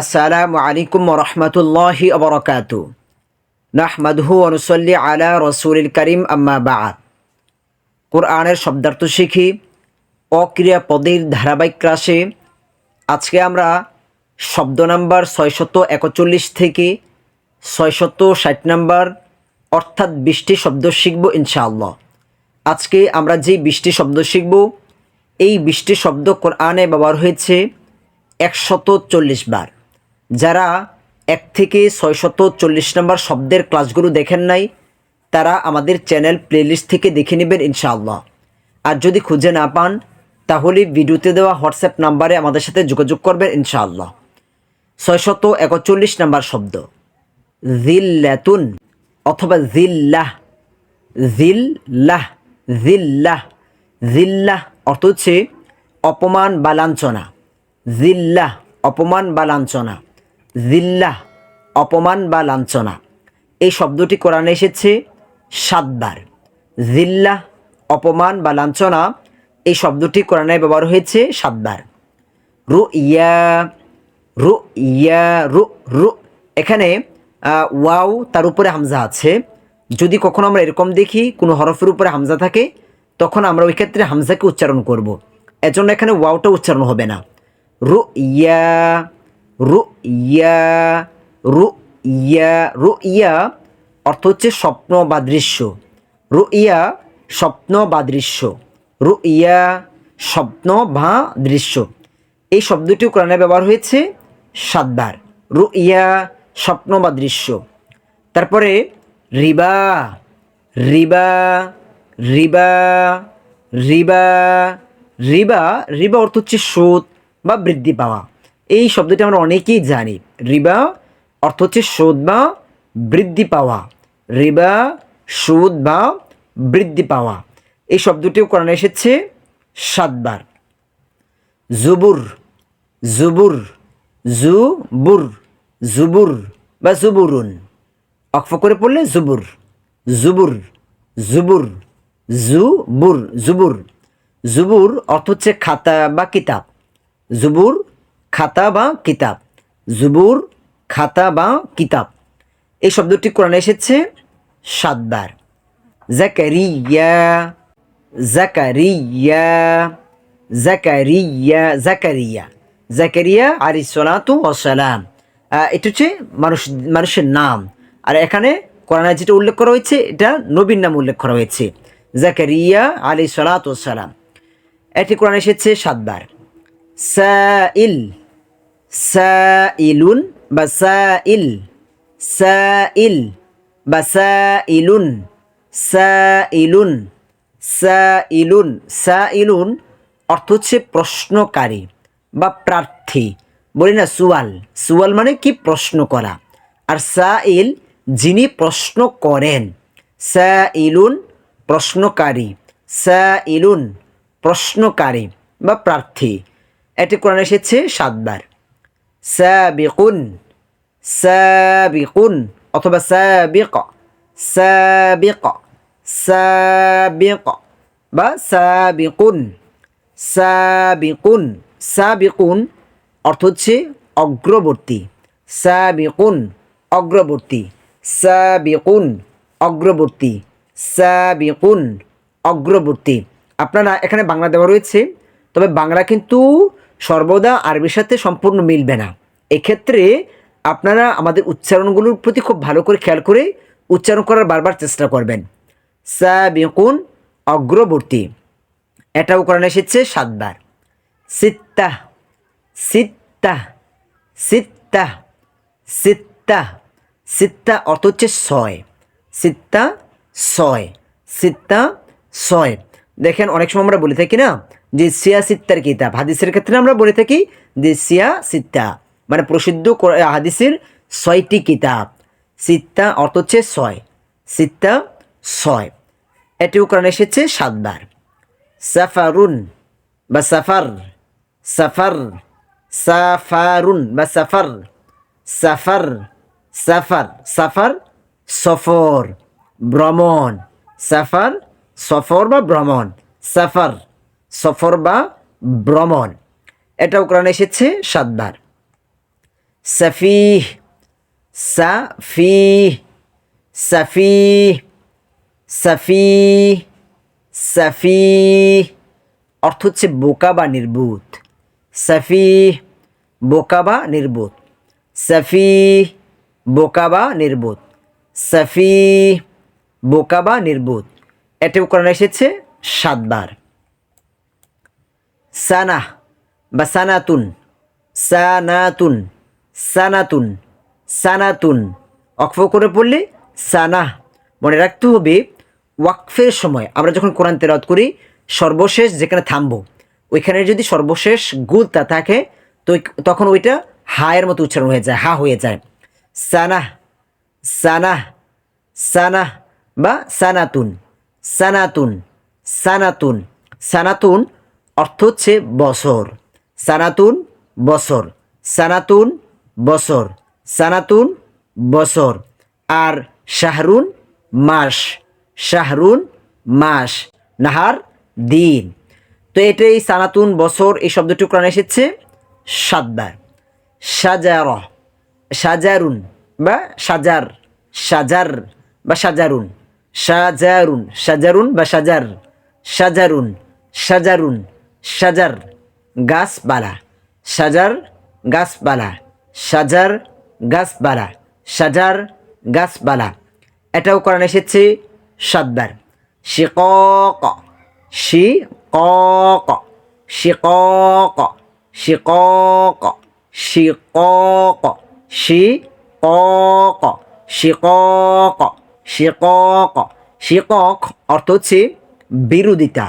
আসসালামু আলাইকুম রহমতুল্লাহি আবরকাত নাহমাদহু অনুসল্লি আলা রসুলিল করিম, আম্মা বাদ। কোরআনের শব্দার্থ শিখি, অক্রিয়া পদের ধারাবাহিক ক্লাসে আজকে আমরা শব্দ নাম্বার ছয়শত একচল্লিশ থেকে ছয়শত ষাট নাম্বার অর্থাৎ বিশটি শব্দ শিখব ইনশাআল্লাহ। আজকে আমরা যে বিশটি শব্দ শিখব, এই বিশটি শব্দ কোরআনে ব্যবহার হয়েছে একশত চল্লিশ বার। যারা এক থেকে ছয়শত চল্লিশ নম্বর শব্দের ক্লাসগুলো দেখেন নাই, তারা আমাদের চ্যানেল প্লেলিস্ট থেকে দেখে নেবেন ইনশাআল্লাহ। আর যদি খুঁজে না পান, তাহলে ভিডিওতে দেওয়া হোয়াটসঅ্যাপ নাম্বারে আমাদের সাথে যোগাযোগ করবেন ইনশাআল্লাহ। ছয়শত একচল্লিশ নম্বর শব্দ। জিল্লাতুন অথবা জিল্লাহ। জিল্লাহ জিল্লাহ। জিল্লাহ অর্থ হচ্ছে অপমান বা লাঞ্ছনা। জিল্লাহ, অপমান বা লাঞ্ছনা। জিল্লাহ, অপমান বা লাঞ্ছনা। এই শব্দটি কোরআনে এসেছে সাতবার। জিল্লাহ, অপমান বা লাঞ্ছনা, এই শব্দটি কোরআনে ব্যবহার হয়েছে সাতবার। রু ইয়া রু ইয়া রু রু এখানে ওয়াও তার উপরে হামজা আছে। যদি কখনো আমরা এরকম দেখি, কোনো হরফের উপরে হামজা থাকে, তখন আমরা ওই ক্ষেত্রে হামজাকে উচ্চারণ করব। এজন্য এখানে ওয়াওটা উচ্চারণ হবে না। রু ইয়া রু ইয়া রু ইয়া ইয়া অর্থ হচ্ছে স্বপ্ন বা দৃশ্য। রু ইয়া স্বপ্ন বা দৃশ্য। রু ইয়া স্বপ্ন বা দৃশ্য। এই শব্দটি কোরআনে ব্যবহার হয়েছে সাতবার। রু ইয়া স্বপ্ন বা দৃশ্য। তারপরে রিবা রিবা রিবা রিবা রিবা রিবা অর্থ হচ্ছে সুদ বা বৃদ্ধি পাওয়া। এই শব্দটি আমরা অনেকেই জানি। রিবা অর্থ হচ্ছে সুদ বা বৃদ্ধি পাওয়া। রিবা, সুদ বা বৃদ্ধি পাওয়া। এই শব্দটিও কোরআনে এসেছে সাতবার। জুবুর জুবুর জুবুর জুবুর বা জুবুরুন। অক্ফ করে পড়লে জুবুর জুবুর জুবুর জুবুর জুবুর। জুবুর অর্থ হচ্ছে খাতা বা কিতাব। জুবুর খাতা বা কিতাব। জুবুর, খাতা বা কিতাব। এই শব্দটি কোরআনে এসেছে সাতবার। জাকারিয়া জাকারিয়া জাকারিয়া জাকারিয়া। জাকারিয়া আলি সালাতু ওসালাম এটা হচ্ছে মানুষ, মানুষের নাম। আর এখানে কোরআনে যেটা উল্লেখ করা হয়েছে, এটা নবীর নাম উল্লেখ করা হয়েছে। জাকারিয়া আলি সালাত ওসালাম এটি কোরআনে এসেছে সাতবার। সাইল, সাইলুন বা সাইল সাইল বা সাইলুন সাইলুন অর্থ হচ্ছে প্রশ্নকারী বা প্রার্থী। বলি না সুয়াল সুয়াল মানে কি? প্রশ্ন করা। আর সাইল যিনি প্রশ্ন করেন, সাইলুন প্রশ্নকারী সাইলুন প্রশ্নকারী বা প্রার্থী। এটি কোরআনে এসেছে সাতবার। সাবিকুন সাবিকুন অথবা সাবিক সাবিক সাবিক বা সাবিকুন সাবিকুন সাবিকুন অর্থ হচ্ছে অগ্রবর্তী। সাবিকুন অগ্রবর্তী। সাবিকুন অগ্রবর্তী। সাবিকুন, অগ্রবর্তী। আপনারা এখানে বাংলা দেওয়া রয়েছে, তবে বাংলা কিন্তু সর্বদা আরবির সাথে সম্পূর্ণ মিলবে না। এক্ষেত্রে আপনারা আমাদের উচ্চারণগুলোর প্রতি খুব ভালো করে খেয়াল করে উচ্চারণ করার বারবার চেষ্টা করবেন। সাবিকুন অগ্রবর্তী। এটাও কোরআনে এসেছে সাতবার। সিত্তা সিত্তা সিত্তা সিত্তা সিত্তা অর্থ হচ্ছে ছয়। সিত্তা ছয়। সিত্তা ছয়। দেখেন অনেক সময় আমরা বলে থাকি না যে সিয়া সিত্তার কিতাব। হাদিসের ক্ষেত্রে আমরা বলে থাকি যে সিয়া সিত্তা। মানে প্রসিদ্ধ হাদিসের ছয়টি কিতাব। সিত্তা অর্থ হচ্ছে ছয়। সিত্তা ছয়। এটিও কোরআনে এসেছে সাতবার। সাফারুন বা সাফার। সাফার। সাফারুন বা সাফার। সাফার। সাফার। সাফার সফর। ভ্রমণ। সাফার সফর বা ভ্রমণ। সাফার। সফর বা ভ্রমণ। এটাও কোরআনে এসেছে সাতবার। সাফিহ সাফিহ সাফিহ সাফিহ সাফিহ অর্থ হচ্ছে বোকা বা নির্বুত সাফিহ, বোকা বা নির্বোধ। সাফিহ, বোকা বা নির্বোধ। সাফিহ, বোকা বা নির্বোধ। এটা কোরআনে এসেছে সাতবার। সানা বা সানাতুন সানাতুন সানাতুন সানাতুন। অক্ফ করে পড়লে সানা মনে রাখতে হবে ওয়াকফের সময়। আমরা যখন কোরআন তেরাত করি, সর্বশেষ যেখানে থামবো, ওইখানে যদি সর্বশেষ গুলতা থাকে, তো তখন ওইটা হায়ের মতো উচ্চারণ হয়ে যায়, হা হয়ে যায়। সানা সানা সানা বা সানাতুন সানাতুন সানাতুন সানাতুন অর্থ হচ্ছে বছর। সানাতুন বছর। সানাতুন বছর। সানাতুন, বছর। আর শাহরুন, মাস। শাহরুন, মাস। নাহার, দিন। তো এটাই সানাতুন, বছর, এই শব্দটি কোরআনে এসেছে সাতবার সাজার। সাজারুন বা সাজার। সাজার বা সাজারুন। সাজারুন। সাজারুন বা সাজার। সাজারুন। সাজারুন। সাজার গাছপালা সাজার গাছপালা সাজার গাছপালা সাজার গাছপালা। এটাও কোরআন এসেছে সাতবার। শিকক শিকক শিকক শিকক শিকক শিকক শিকক শিকক শিকক অর্থ হচ্ছে বিরোধিতা।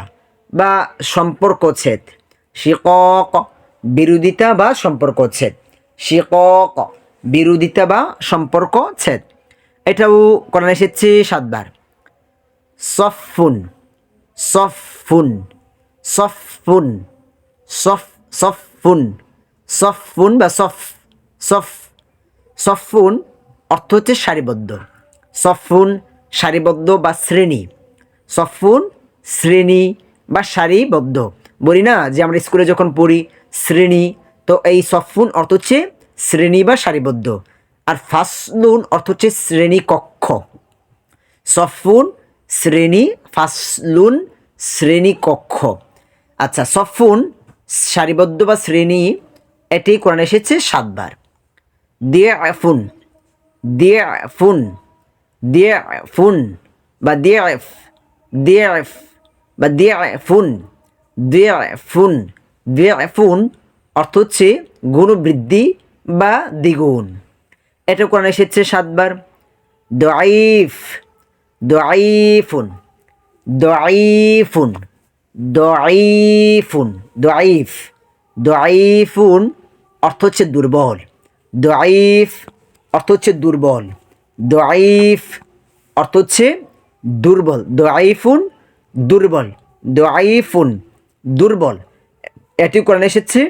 বা সম্পর্ক সম্পর্কচ্ছেদ শিকক বিরোধিতা বা সম্পর্ক সম্পর্কচ্ছেদ শিকক বিরোধিতা বা সম্পর্কচ্ছেদ এটাও কোরআনে এসেছে সাতবার। সফুন সফুন সফুন সফ সফুন সফুন বা সফ সফ সফুন অর্থ হচ্ছে সারিবদ্ধ। সফুন সারিবদ্ধ বা শ্রেণি। সফুন শ্রেণি বা সারিবদ্ধ। বলি না যে আমরা স্কুলে যখন পড়ি, শ্রেণি, তো এই সফুন অর্থ হচ্ছে শ্রেণি বা সারিবদ্ধ। আর ফাসলুন অর্থ হচ্ছে শ্রেণি কক্ষ। সফুন, শ্রেণি, ফাসলুন, শ্রেণি কক্ষ। আচ্ছা সফুন, সারিবদ্ধ বা শ্রেণি, এটি কোরআন এসেছে সাতবার। দিয়ে ফুন দিয়ে ফুন দিয়ে ফুন বা দিয়ে দিয়ে বা দিয়ে ফুন দিয়ে ফুন দিয়ে ফুন অর্থ হচ্ছে গুণবৃদ্ধি বা দ্বিগুণ। এটা কোরআন এসেছে সাতবার। দআইফ দআইফুন দআইফুন দআইফুন দআইফ দআইফুন অর্থ হচ্ছে দুর্বল। দআইফ অর্থ হচ্ছে দুর্বল। দআইফ অর্থ হচ্ছে দুর্বল। দআইফুন দুর্বল দআইফুন দুর্বল। এটি কোরআন এসেছে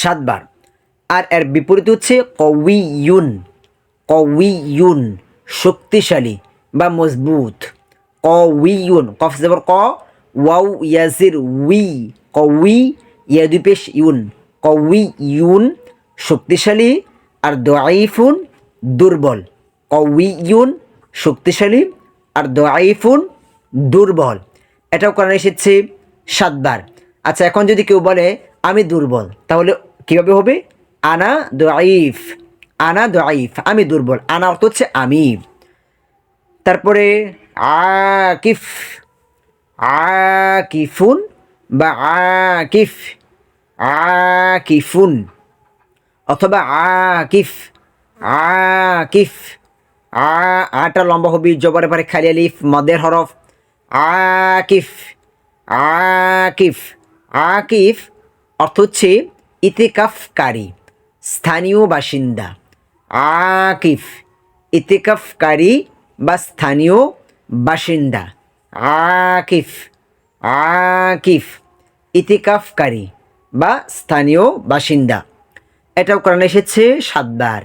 সাতবার। আর এর বিপরীত হচ্ছে কউইয়ুন কউইয়ুন শক্তিশালী বা মজবুত। কউইয়ুন কফ জবর ক ওয়াউ ইয়াজির উই কউই ইয়াদুপেশ ইউন কউইয়ুন শক্তিশালী আর দআইফুন দুর্বল। কউইয়ুন শক্তিশালী আর দআইফুন দুর্বল। এটাও কোরআন এসেছে সাতবার। আচ্ছা এখন যদি কেউ বলে, আমি দুর্বল তাহলে কীভাবে হবে? আনা দআইফ আনা দআইফ আমি দুর্বল আনা অর্থ হচ্ছে আমি তারপরে, আকিফ আকিফুন বা আকিফ আকিফুন অথবা আকিফ আকিফ আ আটা লম্বা হবি, জবরের পরে খালি আলিফ, মদের হরফ আকিফ আকিফ আকিফ অর্থ হচ্ছে ইতিকাফকারী, স্থানীয় বাসিন্দা। আকিফ, ইতিকাফকারী বা স্থানীয় বাসিন্দা। আকিফ আকিফ, ইতিকাফকারী বা স্থানীয় বাসিন্দা। এটাও কোরআনে এসেছে সাতবার।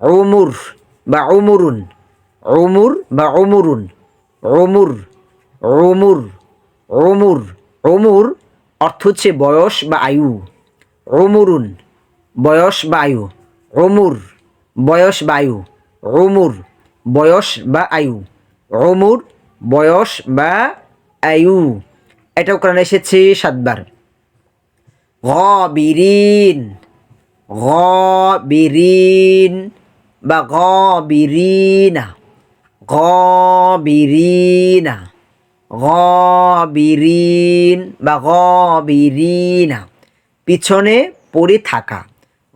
ওমুর বা ওমুরুন ওমুর বা ওমুরুন ওমুর ওমুর ওমুর ওমুর অর্থ হচ্ছে বয়স বা আয়ু। ওমুরুন বয়স বা আয়ু। অমুর বয়স বা আয়ু। অমুর বয়স বা আয়ু। অমুর বয়স বা আয়ু। এটাও কোরআনে এসেছে সাতবার। গবিরিন গবিরিন বা গবিরিনা গবিরিনা। গবিরিন বা গবিরিনা। পিছনে পড়ে থাকা।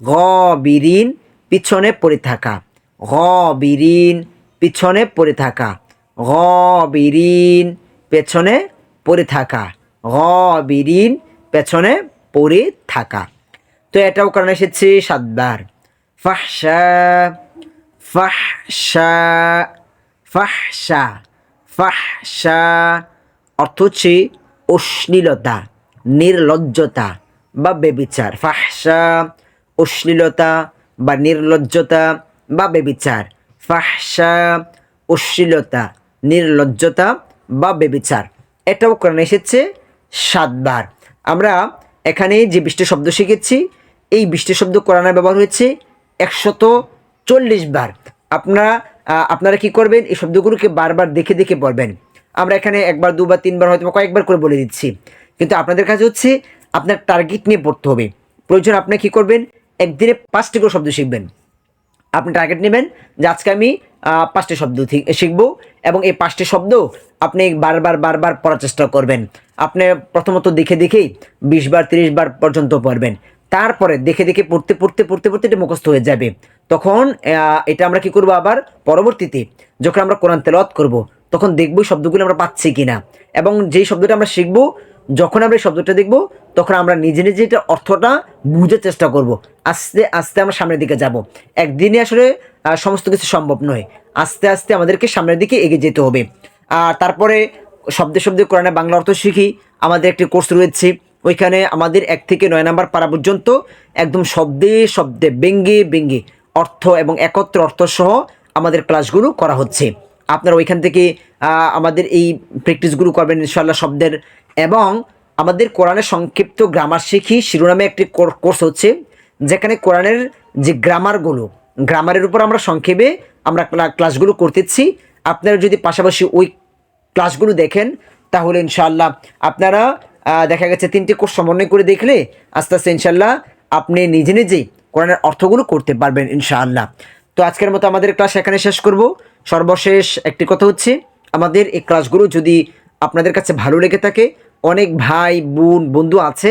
গবিরিন পিছনে পড়ে থাকা। গবিরিন পিছনে পড়ে থাকা। গবিরিন পেছনে পড়ে থাকা। গবিরিন পেছনে পড়ে থাকা। তো এটাও কারণ এসেছে সাতবার। ফাহসা ফাহসা ফাহসা ফাহসা অর্থ হচ্ছে অশ্লীলতা, নির্লজ্জতা বা বেবিচার। ফাহসা অশ্লীলতা বা নির্লজ্জতা বা বেবিচার। ফাহসা অশ্লীলতা, নির্লজ্জতা বা বেবিচার। এটাও কোরআনে এসেছে সাতবার। আমরা এখানে যে বৃষ্টি শব্দ শিখেছি, এই বৃষ্টি শব্দ কোরআনে ব্যবহার হয়েছে একশত চল্লিশ বার। আপনারা আপনারা কি করবেন? এই শব্দগুলোকে বারবার দেখে দেখে পড়বেন। আমরা এখানে একবার, দুবার, তিনবার হয়তো কয়েকবার করে বলে দিচ্ছি। কিন্তু আপনাদের কাছে হচ্ছে আপনার টার্গেট নিয়ে পড়তে হবে। প্রয়োজন আপনি কী করবেন? একদিনে পাঁচটি করে শব্দ শিখবেন। আপনি টার্গেট নেবেন যে আজকে আমি পাঁচটি শব্দ শিখব এবং এই পাঁচটি শব্দ আপনি বারবার বারবার পড়ার চেষ্টা করবেন। আপনি প্রথমত দেখে দেখেই বিশ বার, তিরিশ বার পর্যন্ত পড়বেন। তারপরে দেখে দেখে পড়তে পড়তে পড়তে পড়তে এটা মুখস্থ হয়ে যাবে। তখন এটা আমরা কি করব আবার? পরবর্তীতে যখন আমরা কোরআন তেলাওয়াত করব তখন দেখব শব্দগুলো আমরা পাচ্ছি কিনা। এবং যেই শব্দটা আমরা শিখব, যখন আমরা এই শব্দটা দেখব, তখন আমরা নিজে নিজে এটা অর্থটা বুঝার চেষ্টা করব। আস্তে আস্তে আমরা সামনের দিকে যাব। একদিনে আসলে সমস্ত কিছু সম্ভব নয়। আস্তে আস্তে আমাদেরকে সামনের দিকে এগিয়ে যেতে হবে। আর তারপরে শব্দে শব্দে কোরআনে বাংলা অর্থ শিখি। আমাদের একটি কোর্স রয়েছে। ওইখানে আমাদের এক থেকে নয় নাম্বার পারা পর্যন্ত একদম শব্দে শব্দে, ব্যঙ্গে ব্যঙ্গে অর্থ এবং একত্র অর্থ সহ আমাদের ক্লাসগুলো করা হচ্ছে। আপনারা ওইখান থেকে আমাদের এই প্র্যাকটিসগুলো করবেন ইনশাল্লাহ শব্দের। এবং আমাদের কোরআনের সংক্ষিপ্ত গ্রামার শিখি, শিরোনামে একটি কোর- কোর্স হচ্ছে, যেখানে কোরআনের যে গ্রামারগুলো গ্রামারের উপর আমরা সংক্ষেপে আমরা ক্লাসগুলো করতেছি। আপনারা যদি পাশাপাশি ওই ক্লাসগুলো দেখেন, তাহলে ইনশাল্লাহ আপনারা দেখা গেছে তিনটি কোর্স সমন্বয় করে দেখলে আস্তে আস্তে ইনশাল্লাহ আপনি নিজে নিজেই কোরআনের অর্থগুলো করতে পারবেন ইনশাআল্লাহ। তো আজকের মতো আমাদের ক্লাস এখানে শেষ করব। সর্বশেষ একটি কথা হচ্ছে, আমাদের এই ক্লাসগুলো যদি আপনাদের কাছে ভালো লেগে থাকে, অনেক ভাই, বোন, বন্ধু আছে,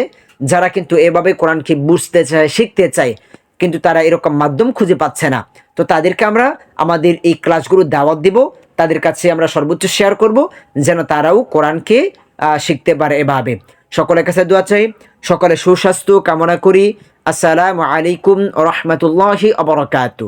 যারা কিন্তু এভাবে কোরআনকে বুঝতে চায়, শিখতে চায়, কিন্তু তারা এরকম মাধ্যম খুঁজে পাচ্ছে না। তো তাদেরকে আমরা আমাদের এই ক্লাসগুলো দাওয়াত দিব, তাদের কাছে আমরা সর্বোচ্চ শেয়ার করব, যেন তারাও কোরআনকে শিখতে পারে এভাবে। সকলের কাছে দোয়া চাই সকলে সুস্বাস্থ্য কামনা করি। আসসালামু আলাইকুম রহমতুল্লাহি আবরকাতু